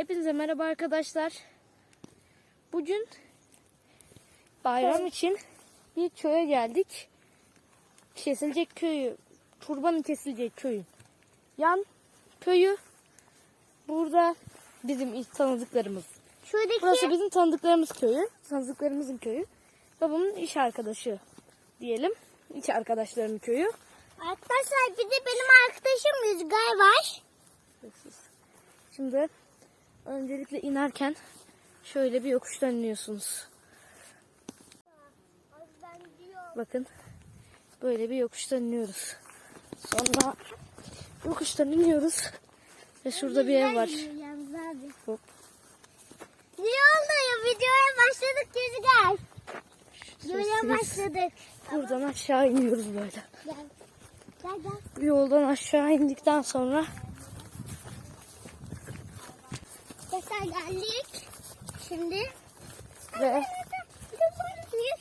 Hepinize merhaba arkadaşlar. Bugün bayram için bir köye geldik. Kesilecek köyü, kurbanın kesilecek köyün. Yan köyü burada bizim ilk tanıdıklarımız. Şuradaki Burası bizim tanıdıklarımız köyü. Tanıdıklarımızın köyü. Babamın iş arkadaşı diyelim. İş arkadaşlarının köyü. arkadaşlar bir de benim arkadaşım Rüzgar var. Şimdi öncelikle inerken şöyle bir yokuştan iniyorsunuz. Bakın böyle bir yokuştan iniyoruz. Sonra yokuştan iniyoruz ve şurada bir ev var. Hop. Ne oldu ya videoya başladık Rüzgar. Videoya başladık. Buradan aşağı iniyoruz böyle. Gel. Gel gel. Yoldan aşağı indikten sonra Arkadaşlar geldik. Şimdi. ve Niye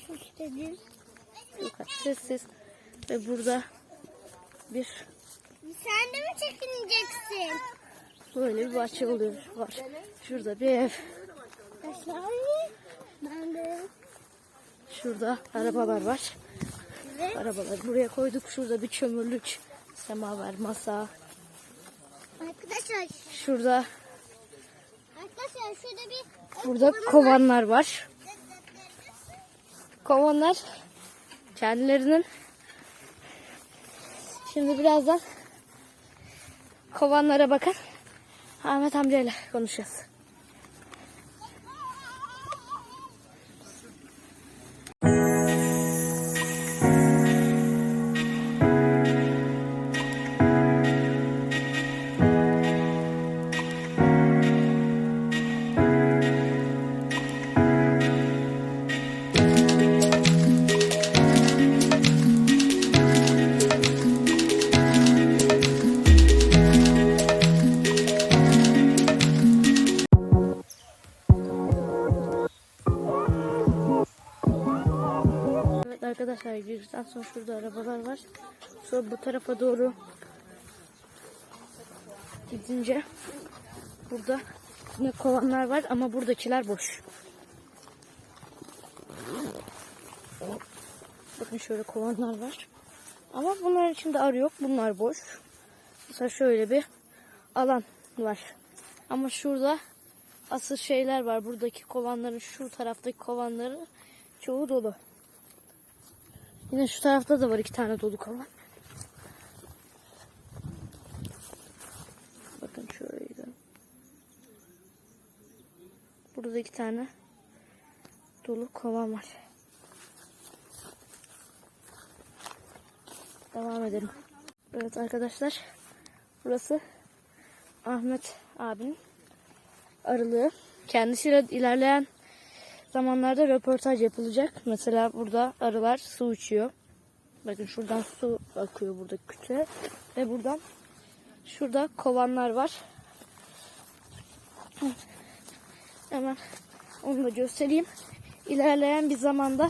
sessiz ve burada bir Sen de mi çekineceksin? böyle bir bahçe oluyor var. Şurada bir ev. Arkadaşlar ben de. Şurada arabalar var. Evet. Arabaları buraya koyduk. Şurada bir çömürlük semaver masa. Arkadaşlar, Şurada arkadaşlar şurada bir burada kovanlar var. Kovanlar kendilerinin Şimdi birazdan kovanlara bakın. Ahmet amcayla konuşacağız. Arkadaşlar girişten sonra şurada arabalar var. Sonra bu tarafa doğru gidince burada yine kovanlar var ama buradakiler boş. Bakın şöyle kovanlar var. Ama bunların içinde arı yok. Bunlar boş. Mesela şöyle bir alan var. Ama şurada asıl şeyler var. Buradaki kovanların şu taraftaki kovanların çoğu dolu. Yine şu tarafta da var iki tane dolu kovan. Bakın şöyle. Burada iki tane dolu kovan var. Devam edelim. Evet arkadaşlar. Burası Ahmet abinin arılığı. Kendisiyle ilerleyen zamanlarda röportaj yapılacak. Mesela burada arılar su içiyor. Bakın şuradan su akıyor burada kütüğe. Ve buradan şurada kovanlar var. Hemen onu da göstereyim. İlerleyen bir zamanda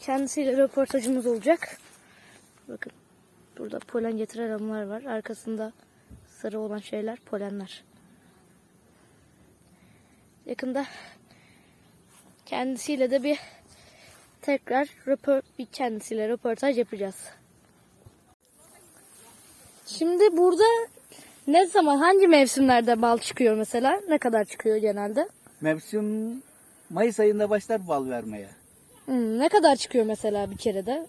kendisiyle röportajımız olacak. Bakın burada polen getiren arılar var. Arkasında sarı olan şeyler polenler. Yakında kendisiyle de bir tekrar röpor bir kendisiyle röportaj yapacağız. Şimdi burada ne zaman hangi mevsimlerde bal çıkıyor mesela? Ne kadar çıkıyor genelde? Mevsim Mayıs ayında başlar bal vermeye. Hmm, ne kadar çıkıyor mesela bir kerede?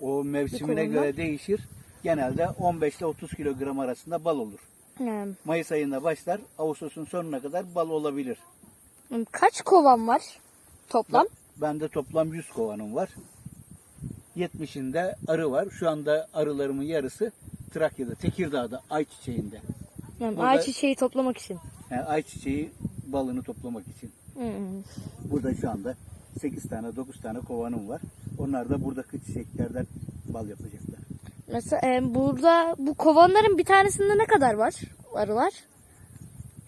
O mevsimine göre değişir. Genelde 15 ile 30 kilogram arasında bal olur. Yani, Mayıs ayında başlar, Ağustos'un sonuna kadar bal olabilir. hmm, kaç kovan var toplam? Bende toplam 100 kovanım var. 70'inde arı var. Şu anda arılarımın yarısı Trakya'da, Tekirdağ'da, ayçiçeğinde. Yani burada- ayçiçeği toplamak için. Yani ayçiçeği balını toplamak için. Hmm. Burada şu anda 8 tane, 9 tane kovanım var. Onlar da buradaki çiçeklerden bal yapacaklar. Mesela e, burada bu kovanların bir tanesinde ne kadar var arılar?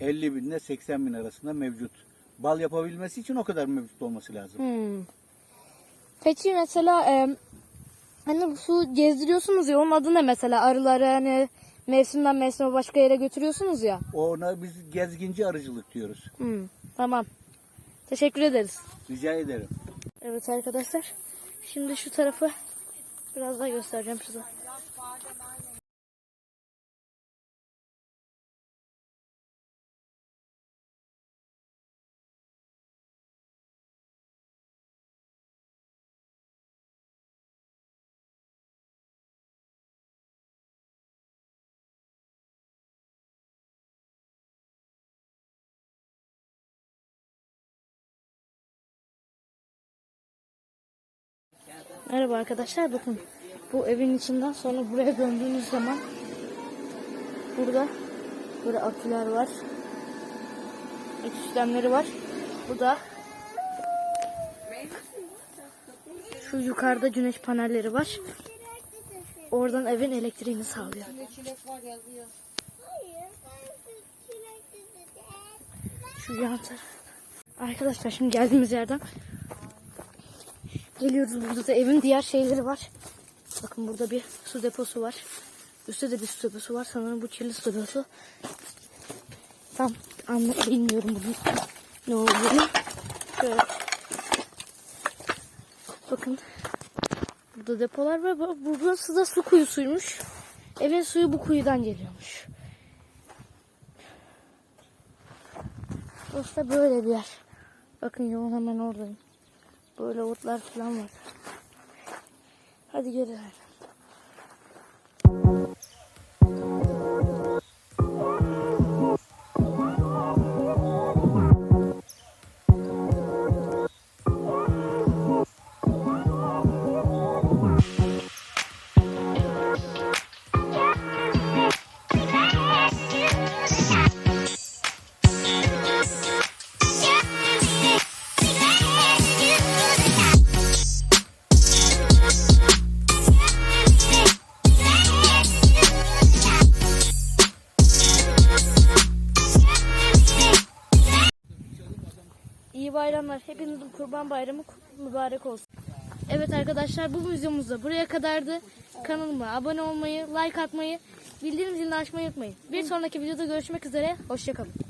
50 bin ile 80 bin arasında mevcut. Bal yapabilmesi için o kadar mevcut olması lazım. Hmm. Peki mesela e, hani su gezdiriyorsunuz ya onun adı ne mesela arıları hani mevsimden mevsime başka yere götürüyorsunuz ya. Ona biz gezginci arıcılık diyoruz. Hmm, tamam. Teşekkür ederiz. Rica ederim. Evet arkadaşlar. Şimdi şu tarafı biraz daha göstereceğim size. Merhaba arkadaşlar bakın bu evin içinden sonra buraya döndüğünüz zaman burada böyle aküler var. Akü sistemleri var. Bu da şu yukarıda güneş panelleri var. Oradan evin elektriğini sağlıyor. Şu yan taraf. Arkadaşlar şimdi geldiğimiz yerden Geliyoruz burada da evin diğer şeyleri var. Bakın burada bir su deposu var. Üstte de bir su deposu var. Sanırım bu kirli su deposu. Tam anla bilmiyorum bunun ne olduğunu. Şöyle. Bakın. Burada depolar var. Bu- Burası da su kuyusuymuş. Evin suyu bu kuyudan geliyormuş. Burası da böyle bir yer. Bakın yolun hemen oradayım. Böyle otlar falan var. Hadi gelelim. İyi bayramlar. Hepinizin kurban bayramı mübarek olsun. Evet arkadaşlar bu videomuz da buraya kadardı. Kanalıma abone olmayı, like atmayı, bildirim zilini açmayı unutmayın. Bir sonraki videoda görüşmek üzere. Hoşçakalın.